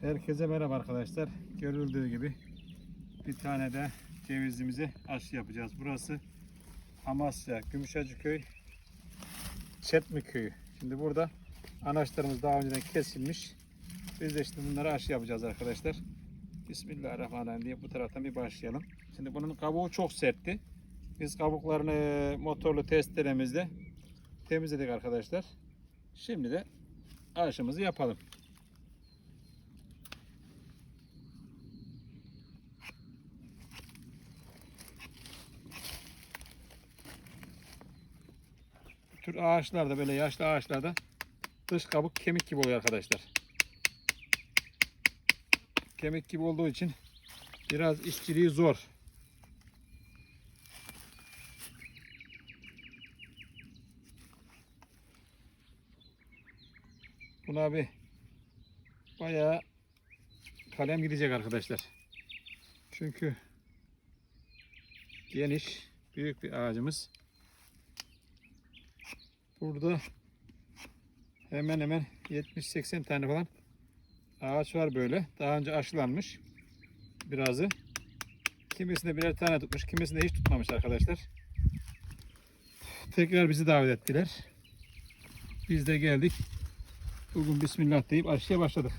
Herkese merhaba arkadaşlar. Görüldüğü gibi bir tane de cevizimizi aşı yapacağız. Burası Amasya, Gümüşhacıköy, Çetmi köyü. Şimdi burada anaçlarımız daha önceden kesilmiş. Biz de şimdi bunları aşı yapacağız arkadaşlar. Bismillahirrahmanirrahim diye bu taraftan bir başlayalım. Şimdi bunun kabuğu çok sertti. Biz kabuklarını motorlu testeremizle temizledik arkadaşlar. Şimdi de aşımızı yapalım. Tür ağaçlarda böyle yaşlı ağaçlarda dış kabuk kemik gibi oluyor arkadaşlar. Kemik gibi olduğu için biraz işçiliği zor. Buna bir bayağı kalem gidecek arkadaşlar. Çünkü geniş, büyük bir ağacımız. Burada hemen hemen 70-80 tane falan ağaç var böyle. Daha önce aşılanmış. Birazı. Kimisinde birer tane tutmuş, kimisinde hiç tutmamış arkadaşlar. Tekrar bizi davet ettiler. Biz de geldik. Bugün Bismillah deyip aşıya başladık.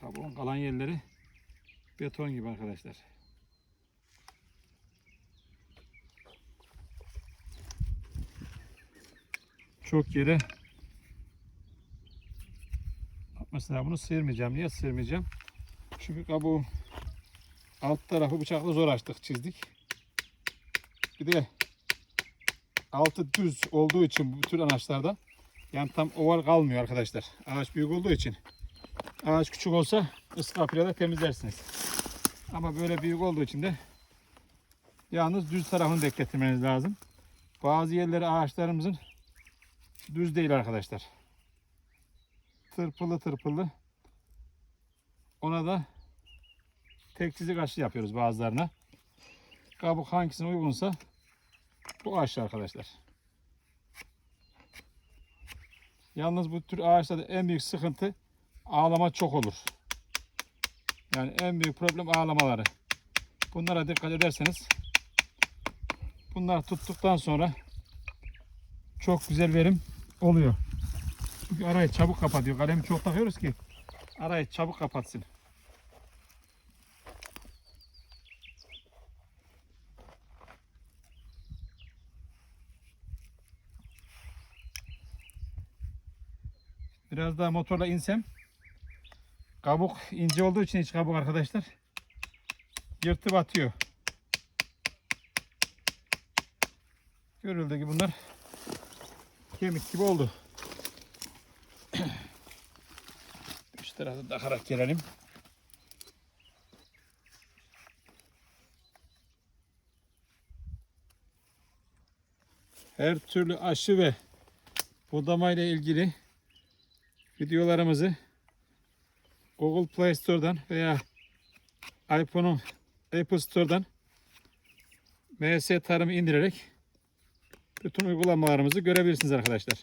Kabuğun kalan yerleri beton gibi arkadaşlar. Çok yere mesela bunu sıyırmayacağım. Niye sıyırmayacağım? Çünkü kabuğun alt tarafı bıçakla zor açtık, çizdik. Bir de altı düz olduğu için bu tür anaçlarda yani tam oval kalmıyor arkadaşlar. Ağaç büyük olduğu için. Ağaç küçük olsa ıskapıyla da temizlersiniz. Ama böyle büyük olduğu için de yalnız düz tarafını bekletmeniz lazım. Bazı yerleri ağaçlarımızın düz değil arkadaşlar. Tırpılı tırpılı. Ona da tek çizik aşı yapıyoruz bazılarına. Kabuk hangisine uygunsa bu aşı arkadaşlar. Yalnız bu tür ağaçlarda en büyük sıkıntı ağlama çok olur. Yani en büyük problem ağlamaları. Bunlara dikkat ederseniz bunlar tuttuktan sonra çok güzel verim oluyor. Çünkü arayı çabuk kapatıyor. Kalemi çok takıyoruz ki arayı çabuk kapatsın. Biraz daha motorla insem kabuk ince olduğu için iç kabuk arkadaşlar yırtıp atıyor. Görüldüğü gibi bunlar kemik gibi oldu. Şu tarafı takarak gelelim. Her türlü aşı ve budama ile ilgili videolarımızı Google Play Store'dan veya iPhone'un Apple Store'dan MS Tarım'ı indirerek bütün uygulamalarımızı görebilirsiniz arkadaşlar.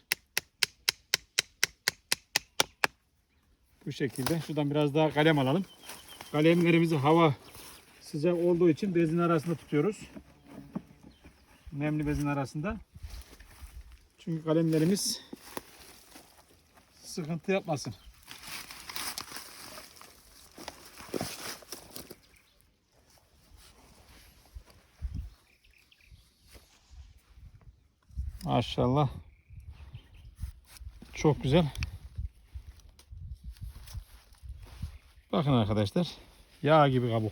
Bu şekilde. Şuradan biraz daha kalem alalım. Kalemlerimizi hava sıcak olduğu için bezin arasında tutuyoruz. Nemli bezin arasında. Çünkü kalemlerimiz sıkıntı yapmasın. Maşallah. Çok güzel. Bakın arkadaşlar. Yağ gibi kabuk.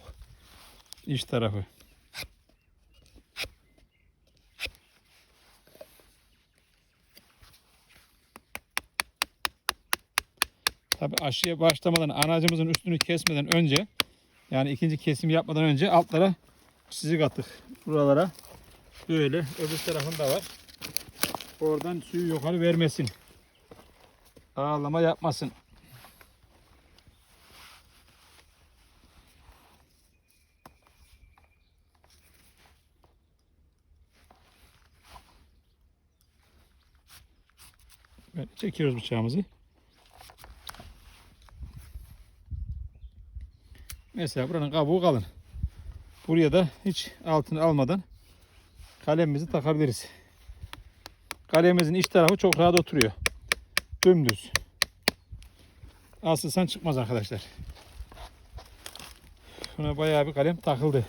İç tarafı. Tabi aşıya başlamadan anacımızın üstünü kesmeden önce yani ikinci kesim yapmadan önce altlara çizik attık. Buralara böyle öbür tarafında var. Oradan suyu yukarı vermesin. Ağlama yapmasın. Böyle çekiyoruz bıçağımızı. Mesela buranın kabuğu kalın. Buraya da hiç altını almadan kalemimizi takabiliriz. Kalemimizin iç tarafı çok rahat oturuyor. Dümdüz. Asılsan çıkmaz arkadaşlar. Buna bayağı bir kalem takıldı.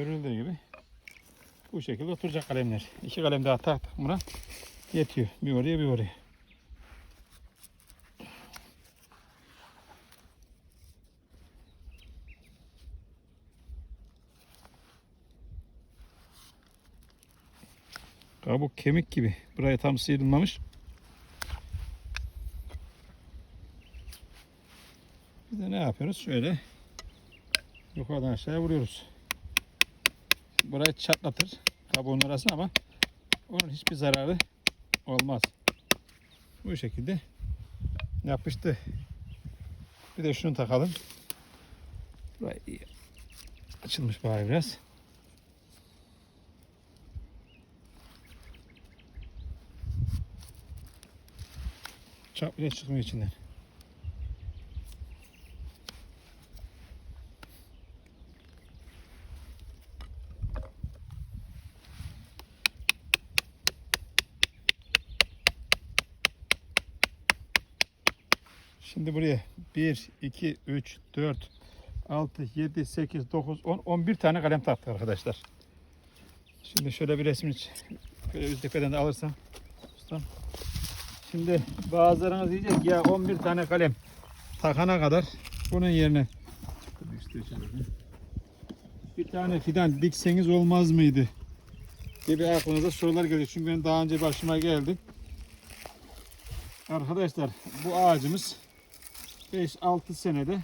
Görüldüğü gibi bu şekilde oturacak kalemler. İki kalem daha taktık buna yetiyor. Bir oraya bir oraya. Kabuk kemik gibi. Buraya tam sıyrılmamış. Biz de ne yapıyoruz? Şöyle yukarıdan aşağıya vuruyoruz. Burayı çatlatır kabuğun arasına ama onun hiçbir zararı olmaz. Bu şekilde yapıştı. Bir de şunu takalım. Burayı açılmış bari biraz. Çap bile çıkmıyor içinden. Şimdi buraya 1, 2, 3, 4, 6, 7, 8, 9, 10, 11 tane kalem taktık arkadaşlar. Şimdi şöyle bir resmini şöyle tepeden de alırsam. Ustam. Şimdi bazılarınız diyecek ya 11 tane kalem takana kadar bunun yerine bir tane fidan dikseniz olmaz mıydı? gibi aklınıza sorular geliyor. Çünkü benim daha önce başıma geldi. Arkadaşlar bu ağacımız 5-6 senede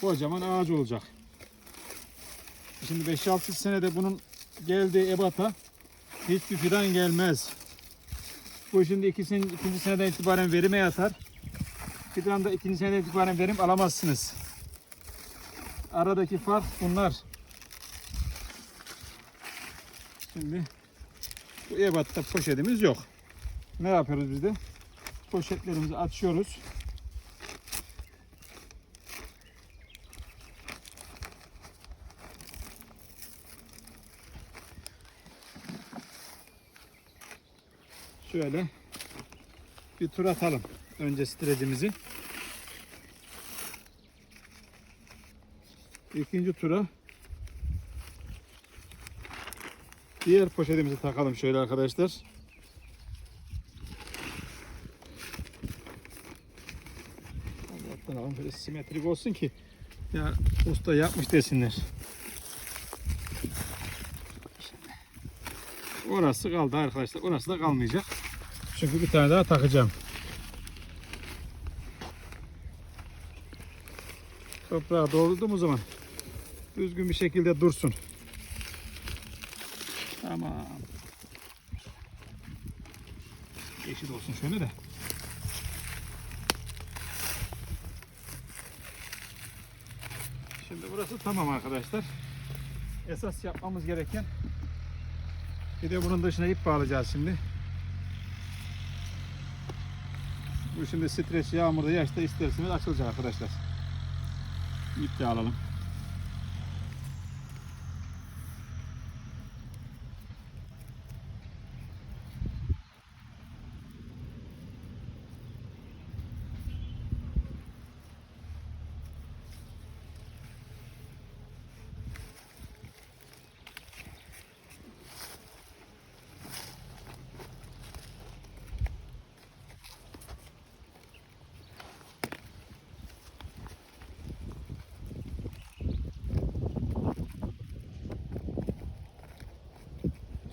kocaman ağaç olacak. Şimdi 5-6 senede bunun geldiği ebata hiçbir fidan gelmez. Bu şimdi ikisinin ikinci seneden itibaren verime yatar. Fidan da ikinci seneden itibaren verim alamazsınız. Aradaki fark bunlar. Şimdi bu ebatta poşetimiz yok. Ne yapıyoruz biz de? Poşetlerimizi açıyoruz. Şöyle bir tur atalım. Önce streçimizi. İkinci tura diğer poşetimizi takalım şöyle arkadaşlar. Allah'tan böyle simetrik olsun ki ya usta yapmış desinler. Orası kaldı arkadaşlar. Orası da kalmayacak. Çünkü bir tane daha takacağım. Toprağa doldurduğum o zaman düzgün bir şekilde dursun. Tamam. Yeşil olsun şöyle de. Şimdi burası tamam arkadaşlar. Esas yapmamız gereken bir de bunun dışına ip bağlayacağız şimdi. Bu şimdi streç yağmurda yaşta isterseniz açılacak arkadaşlar. İp alalım.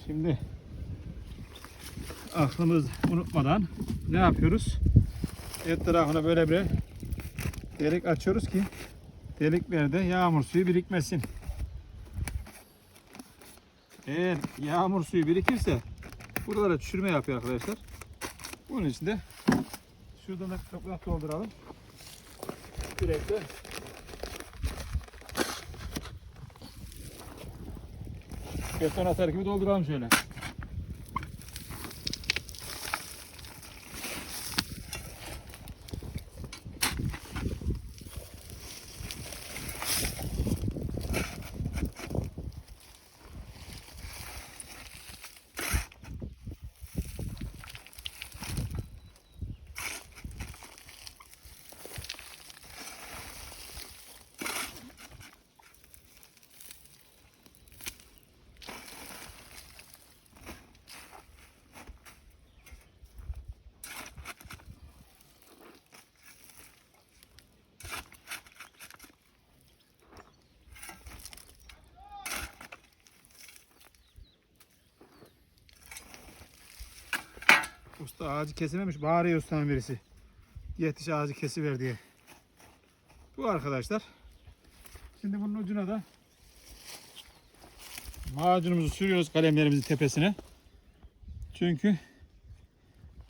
Şimdi aklımız unutmadan ne yapıyoruz? Etrafına böyle bir delik açıyoruz ki deliklerde yağmur suyu birikmesin. Eğer yağmur suyu birikirse buralara çürüme yapıyor arkadaşlar. Bunun için de şuradan da toprak dolduralım. Sürekli beton atar gibi dolduralım şöyle. Usta ağacı kesememiş. Bağırıyor ustanın birisi. Yetiş ağacı kesiver diye. Bu arkadaşlar. Şimdi bunun ucuna da macunumuzu sürüyoruz kalemlerimizin tepesine. Çünkü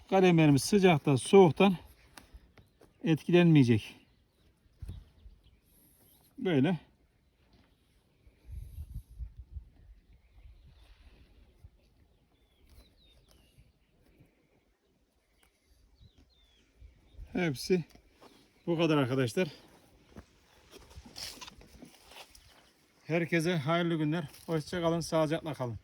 kalemlerimiz sıcaktan soğuktan etkilenmeyecek. Böyle. Hepsi bu kadar arkadaşlar. Herkese hayırlı günler. Hoşça kalın, sağlıcakla kalın.